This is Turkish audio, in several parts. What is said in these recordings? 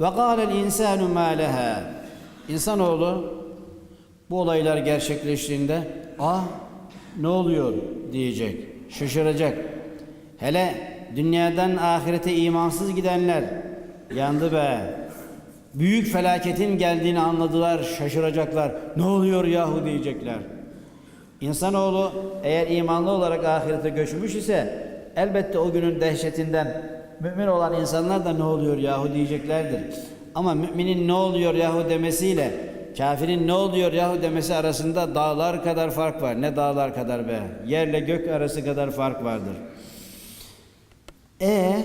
Ve kâlel insânu mâ leha. İnsanoğlu bu olaylar gerçekleştiğinde ah ne oluyor diyecek, şaşıracak. Hele dünyadan ahirete imansız gidenler yandı be. Büyük felaketin geldiğini anladılar, şaşıracaklar. Ne oluyor yahu diyecekler. İnsanoğlu eğer imanlı olarak ahirete göçmüş ise elbette o günün dehşetinden mümin olan insanlar da ne oluyor yahu diyeceklerdir. Ama müminin ne oluyor yahu demesiyle kafirin ne oluyor yahu demesi arasında dağlar kadar fark var. Ne dağlar kadar be? Yerle gök arası kadar fark vardır. E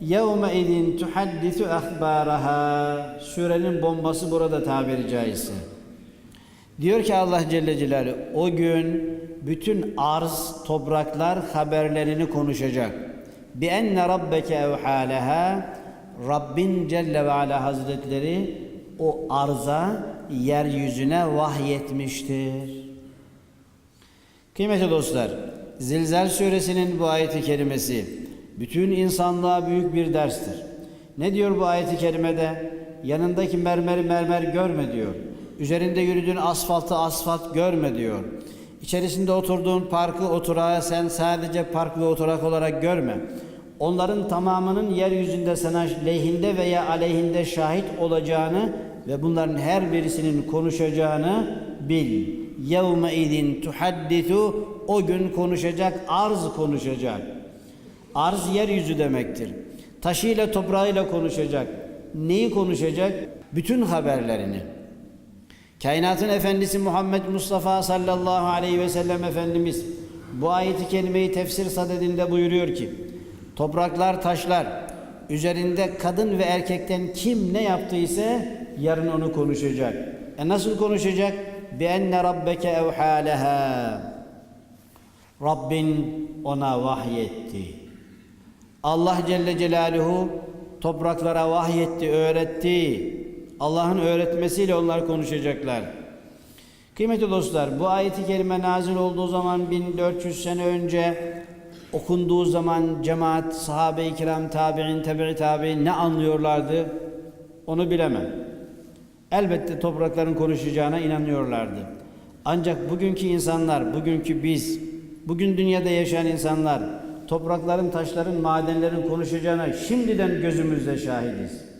yevme idin tuhaddisu ahbaraha surenin bombası burada tabiri caizse. Diyor ki Allah Celle Celaluhu o gün bütün arz topraklar haberlerini konuşacak. Bi enne rabbeke evhaleha Rabbin Celle ve Ala Hazretleri o arza yeryüzüne vahyetmiştir. Kıymetli dostlar, Zilzal suresinin bu ayeti kerimesi bütün insanlığa büyük bir derstir. Ne diyor bu ayeti kerimede? Yanındaki mermeri mermer görme diyor. Üzerinde yürüdüğün asfaltı asfalt görme diyor. İçerisinde oturduğun parkı oturağı sen sadece park ve oturak olarak görme. Onların tamamının yeryüzünde sana lehinde veya aleyhinde şahit olacağını ve bunların her birisinin konuşacağını bil. Yevme idin tuhadditu o gün konuşacak, arz konuşacak. Arz yeryüzü demektir. Taşıyla toprağıyla konuşacak. Neyi konuşacak? Bütün haberlerini. Kainatın efendisi Muhammed Mustafa sallallahu aleyhi ve sellem Efendimiz bu ayeti kelimeyi tefsir sadedinde buyuruyor ki topraklar taşlar üzerinde kadın ve erkekten kim ne yaptıysa yarın onu konuşacak. E nasıl konuşacak? Bi enne rabbeke evhâleha Rabbin ona vahyetti. Allah Celle Celaluhu topraklara vahyetti, öğretti. Allah'ın öğretmesiyle onlar konuşacaklar. Kıymetli dostlar, bu ayeti kerime nazil olduğu zaman 1400 sene önce okunduğu zaman cemaat, sahabe-i kiram, tabi'in, tebi'i tabi'in ne anlıyorlardı? Onu bilemem. Elbette toprakların konuşacağına inanıyorlardı. Ancak bugünkü insanlar, bugünkü biz, bugün dünyada yaşayan insanlar toprakların, taşların, madenlerin konuşacağına şimdiden gözümüzle şahidiz.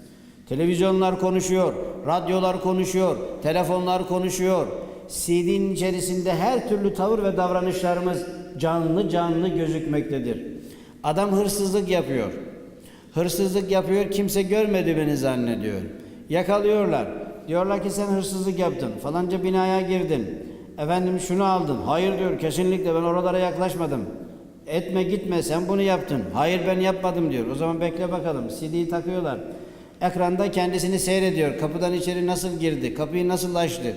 Televizyonlar konuşuyor, radyolar konuşuyor, telefonlar konuşuyor. CD'nin içerisinde her türlü tavır ve davranışlarımız canlı canlı gözükmektedir. Adam hırsızlık yapıyor. Hırsızlık yapıyor, kimse görmedi beni zannediyor. Yakalıyorlar. Diyorlar ki sen hırsızlık yaptın. Falanca binaya girdin. Efendim şunu aldın. Hayır diyor kesinlikle ben oralara yaklaşmadım. Etme gitme sen bunu yaptın. Hayır ben yapmadım diyor. O zaman bekle bakalım. CD'yi takıyorlar. Ekranda kendisini seyrediyor. Kapıdan içeri nasıl girdi? Kapıyı nasıl açtı?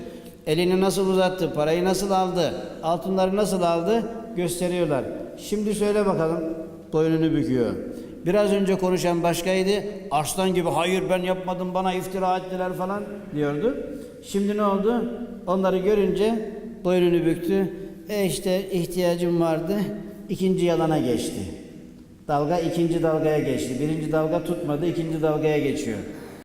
Elini nasıl uzattı? Parayı nasıl aldı? Altınları nasıl aldı? Gösteriyorlar. Şimdi söyle bakalım. Boynunu büküyor. Biraz önce konuşan başkaydı. Arslan gibi hayır ben yapmadım bana iftira ettiler falan diyordu. Şimdi ne oldu? Onları görünce boynunu büktü. E işte ihtiyacım vardı. İkinci yalana geçti. Dalga ikinci dalgaya geçti. Birinci dalga tutmadı, ikinci dalgaya geçiyor.